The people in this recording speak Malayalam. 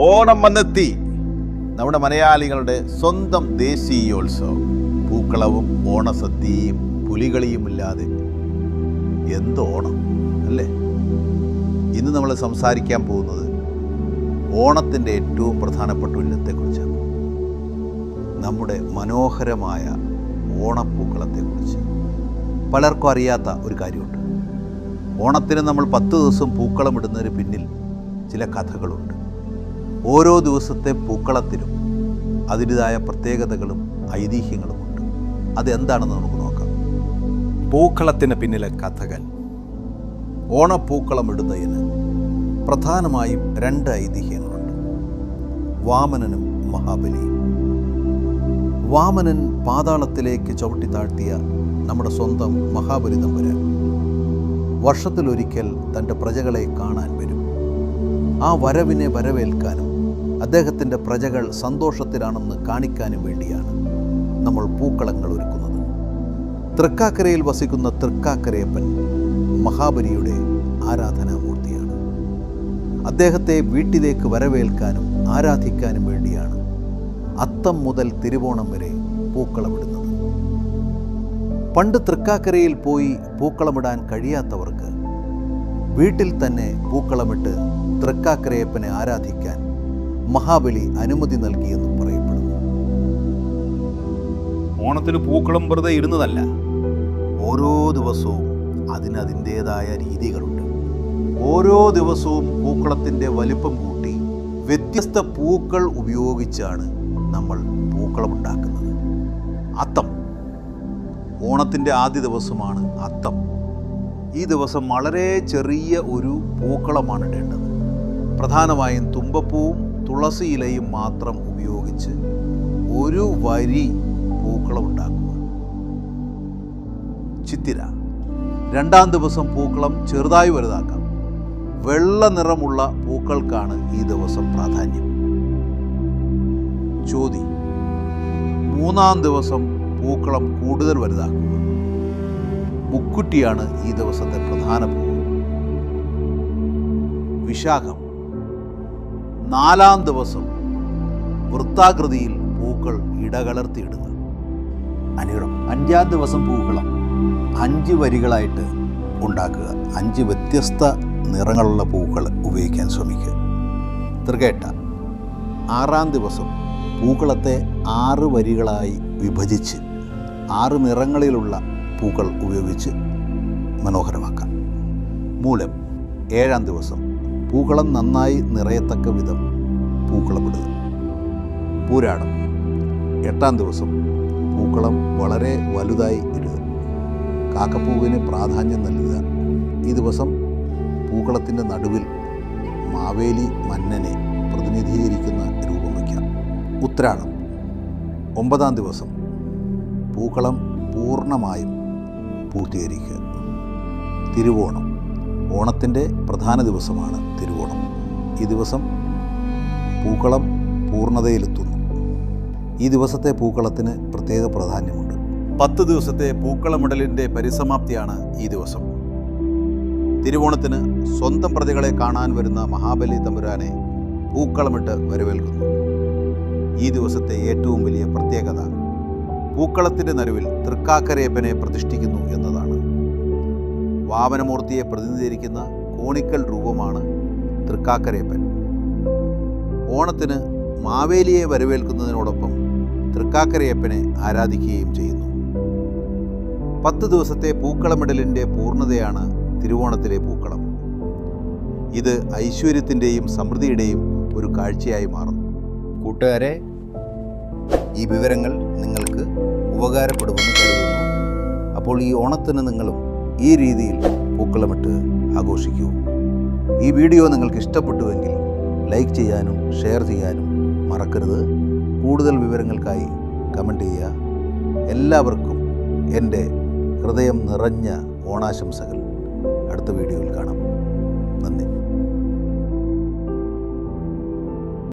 ഓണം വന്നെത്തി. നമ്മുടെ മലയാളികളുടെ സ്വന്തം ദേശീയോത്സവം. പൂക്കളവും ഓണസദ്യയും പുലികളിയുമില്ലാതെ എന്ത് ഓണം അല്ലേ? ഇന്ന് നമ്മൾ സംസാരിക്കാൻ പോകുന്നത് ഓണത്തിന്റെ ഏറ്റവും പ്രധാനപ്പെട്ട ഉല്ലത്തെക്കുറിച്ചാണ്. നമ്മുടെ മനോഹരമായ ഓണപ്പൂക്കളത്തെക്കുറിച്ച്. പലർക്കും അറിയാത്ത ഒരു കാര്യമുണ്ട്. ഓണത്തിന് നമ്മൾ പത്ത് ദിവസം പൂക്കളം ഇടുന്നതിന് പിന്നിൽ ചില കഥകളുണ്ട്. ഓരോ ദിവസത്തെ പൂക്കളത്തിലും അതിന്റെതായ പ്രത്യേകതകളും ഐതിഹ്യങ്ങളുമുണ്ട്. അതെന്താണെന്ന് നമുക്ക് നോക്കാം. പൂക്കളത്തിന് പിന്നിലെ കഥകൾ. ഓണപ്പൂക്കളം ഇടുന്നതിന് പ്രധാനമായും രണ്ട് ഐതിഹ്യങ്ങളുണ്ട്. വാമനനും മഹാബലിയും. വാമനൻ പാതാളത്തിലേക്ക് ചവിട്ടി താഴ്ത്തിയ നമ്മുടെ സ്വന്തം മഹാബലി തമ്പുരാൻ. വർഷത്തിലൊരിക്കൽ തന്റെ പ്രജകളെ കാണാൻ വരും. ആ വരവിനെ വരവേൽക്കാനും അദ്ദേഹത്തിന്റെ പ്രജകൾ സന്തോഷത്തിലാണെന്ന് കാണിക്കാനും വേണ്ടിയാണ് നമ്മൾ പൂക്കളങ്ങൾ ഒരുക്കുന്നത്. തൃക്കാക്കരയിൽ വസിക്കുന്ന തൃക്കാക്കരയപ്പൻ മഹാബലിയുടെ ആരാധനാമൂർത്തിയാണ്. അദ്ദേഹത്തെ വീട്ടിലേക്ക് വരവേൽക്കാനും ആരാധിക്കാനും വേണ്ടിയാണ് അത്തം മുതൽ തിരുവോണം വരെ പൂക്കളമിടുന്നത്. പണ്ട് തൃക്കാക്കരയിൽ പോയി പൂക്കളമിടാൻ കഴിയാത്തവർക്ക് വീട്ടിൽ തന്നെ പൂക്കളമിട്ട് തൃക്കാക്കരയപ്പനെ ആരാധിക്കാൻ മഹാബലി അനുമതി നൽകിയെന്നും പറയപ്പെടുന്നു. ഓണത്തിന് പൂക്കളം വെറുതെ ഇരുന്നതല്ല. ഓരോ ദിവസവും അതിന് അതിന്റേതായ രീതികളുണ്ട്. ഓരോ ദിവസവും പൂക്കളത്തിന്റെ വലിപ്പം കൂട്ടി വ്യത്യസ്ത പൂക്കൾ ഉപയോഗിച്ചാണ് നമ്മൾ പൂക്കളം ഉണ്ടാക്കുന്നത് അത്തം. ഓണത്തിന്റെ ആദ്യ ദിവസമാണ് അത്തം. ഈ ദിവസം വളരെ ചെറിയ ഒരു പൂക്കളമാണ് ഇടേണ്ടത്. പ്രധാനമായും തുമ്പപ്പൂവും തുളസി ഇലയും മാത്രം ഉപയോഗിച്ച് ഒരു വരി പൂക്കളം ഉണ്ടാക്കുക. ചിത്തിര. രണ്ടാം ദിവസം പൂക്കളം ചെറുതായി വലുതാക്കാം. വെള്ള നിറമുള്ള പൂക്കൾക്കാണ് ഈ ദിവസം പ്രാധാന്യം. ചോതി. മൂന്നാം ദിവസം പൂക്കളം കൂടുതൽ വലുതാക്കുക. മുക്കുറ്റിയാണ് ഈ ദിവസത്തെ പ്രധാന പൂവ്. വിശാഖം. നാലാം ദിവസം വൃത്താകൃതിയിൽ പൂക്കൾ ഇടകലർത്തിയിടുക അനിഴം അഞ്ചാം ദിവസം പൂക്കളം അഞ്ച് വരികളായിട്ട് ഉണ്ടാക്കുക. അഞ്ച് വ്യത്യസ്ത നിറങ്ങളുള്ള പൂക്കൾ ഉപയോഗിക്കാൻ ശ്രമിക്കുക. തൃകേട്ട ആറാം ദിവസം പൂക്കളത്തെ ആറ് വരികളായി വിഭജിച്ച് ആറ് നിറങ്ങളിലുള്ള പൂക്കൾ ഉപയോഗിച്ച് മനോഹരമാക്കാം. മൂലം ഏഴാം ദിവസം പൂക്കളം നന്നായി നിറയത്തക്ക വിധം പൂക്കളമിടുക. പൂരാടം. എട്ടാം ദിവസം പൂക്കളം വളരെ വലുതായി ഇടുക. കാക്കപ്പൂവിന് പ്രാധാന്യം നൽകുക. ഈ ദിവസം പൂക്കളത്തിന്റെ നടുവിൽ മാവേലി മന്നനെ പ്രതിനിധീകരിക്കുന്ന രൂപം വയ്ക്കാം. ഉത്രാടം. ഒമ്പതാം ദിവസം പൂക്കളം പൂർണമായും പൂർത്തീകരിക്കുക. തിരുവോണം. ഓണത്തിന്റെ പ്രധാന ദിവസമാണ് തിരുവോണം. ഈ ദിവസം പൂക്കളം പൂർണതയിലെത്തുന്നു. ഈ ദിവസത്തെ പൂക്കളത്തിന് പ്രത്യേക പ്രാധാന്യമുണ്ട്. പത്ത് ദിവസത്തെ പൂക്കളമിടലിന്റെ പരിസമാപ്തിയാണ് ഈ ദിവസം. തിരുവോണത്തിന് സ്വന്തം പ്രതികളെ കാണാൻ വരുന്ന മഹാബലി തമ്പുരാനെ പൂക്കളമിട്ട് വരവേൽക്കുന്നു. ഈ ദിവസത്തെ ഏറ്റവും വലിയ പ്രത്യേകത പൂക്കളത്തിന്റെ നടുവിൽ തൃക്കാക്കരയപ്പനെ പ്രതിഷ്ഠിക്കുന്നു എന്നതാണ് വാമനമൂർത്തിയെ പ്രതിനിധീകരിക്കുന്ന കോണിക്കൽ രൂപമാണ് തൃക്കാക്കരയപ്പൻ. ഓണത്തിന് മാവേലിയെ വരവേൽക്കുന്നതിനോടൊപ്പം തൃക്കാക്കരയപ്പനെ ആരാധിക്കുകയും ചെയ്യുന്നു. പത്ത് ദിവസത്തെ പൂക്കളമിടലിന്റെ പൂർണതയാണ് തിരുവോണത്തിലെ പൂക്കളം. ഇത് ഐശ്വര്യത്തിന്റെയും സമൃദ്ധിയുടെയും ഒരു കാഴ്ചയായി മാറുന്നു. കൂട്ടുകാരെ ഈ വിവരങ്ങൾ നിങ്ങൾക്ക് ഉപകാരപ്പെടുമെന്ന് കരുതുന്നു. അപ്പോൾ ഈ ഓണത്തിന് നിങ്ങളും ഈ രീതിയിൽ പൂക്കളമിട്ട് ആഘോഷിക്കൂ. ഈ വീഡിയോ നിങ്ങൾക്ക് ഇഷ്ടപ്പെട്ടുവെങ്കിൽ ലൈക്ക് ചെയ്യാനും ഷെയർ ചെയ്യാനും മറക്കരുത്. കൂടുതൽ വിവരങ്ങൾക്കായി കമന്റ് ചെയ്യുക. എല്ലാവർക്കും എന്റെ ഹൃദയം നിറഞ്ഞ ഓണാശംസകൾ. അടുത്ത വീഡിയോയിൽ കാണാം. നന്ദി.